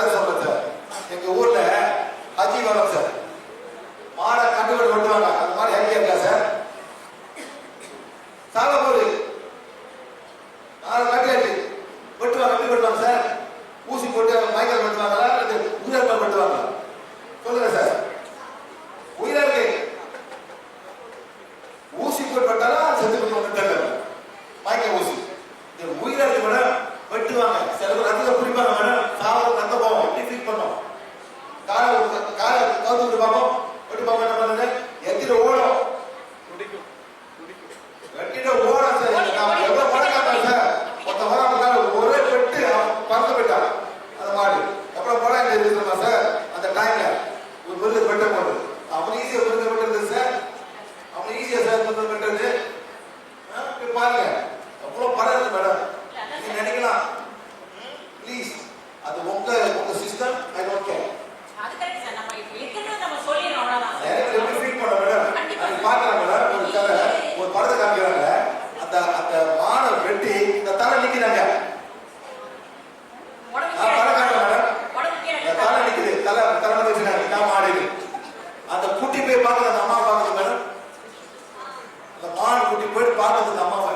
பேர் சொல்றேன் சார். எங்க ஊர்ல ஹஜி வரும் சார். மாடை கண்டுபிடி விட்டுவாங்க அந்த மாதிரி ஹெல்த்தியா இருக்கா சார். சாலை போய் பார்க்கல அந்த அம்மா பார்க்கல மேடம் அந்த மான் கூட்டி போயிட்டு பார்க்கறது அந்த அம்மாவை.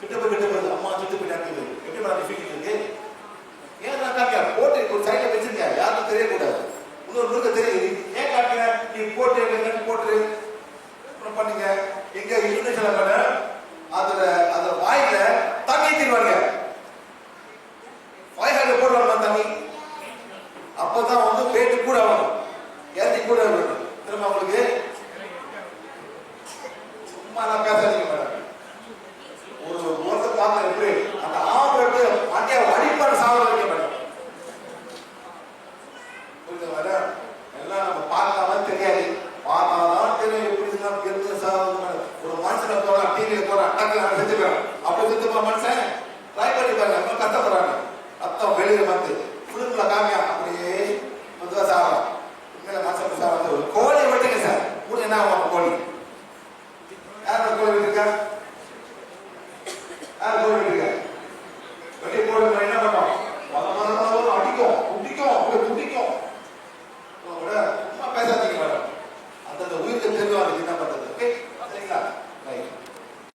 கிட்ட போய் கிட்ட போய் அம்மா சுட்டு போய் நடக்குது எப்படி நான் ஃபீல் இருக்கு? ஏன் நான் காட்டியா போட்டி ஒரு சைட்ல வச்சிருக்கா யாருக்கும் தெரியக்கூடாது. இன்னொரு முழுக்க தெரியுது. ஏன் காட்டுங்க நீ போட்டு என்னன்னு போட்டு பண்ணுங்க. எங்க இன்டர்நேஷனல் மேடம் அதோட அதோட வாயில தண்ணி ஏற்றிடுவாங்க ஃபைவ் ஹண்ட்ரட் போடுவாங்க தண்ணி? அப்பதான் வந்து பேட்டு கூட ஆகணும். ஏற்றி கூட ஆகணும். தெரியுமா உங்களுக்கு. சும்மா நான் பேசாதீங்க மேடம் ஒரு முகத்தை பார்க்க எப்படி? அந்த ஆம்பளை மண்டைய வழிபாடு சாப்பிட வைக்க மேடம் புரிஞ்ச மேடம் எல்லாம் நம்ம பார்க்கலாம் தெரியாது. பார்த்தாதான் தெரியும் எப்படி நம்ம இருந்து சாப்பிடும் மேடம் ஒரு மனுஷனை போறான் டிவியில போறான் டக்கு நான் செஞ்சுக்கிறேன். அப்படி செஞ்சுப்பா மனுஷன்? ட்ரை பண்ணி பாருங்க. கத்தப்படுறாங்க அத்தம் வெளியில வந்து. Abra con la verga. Abra con la verga.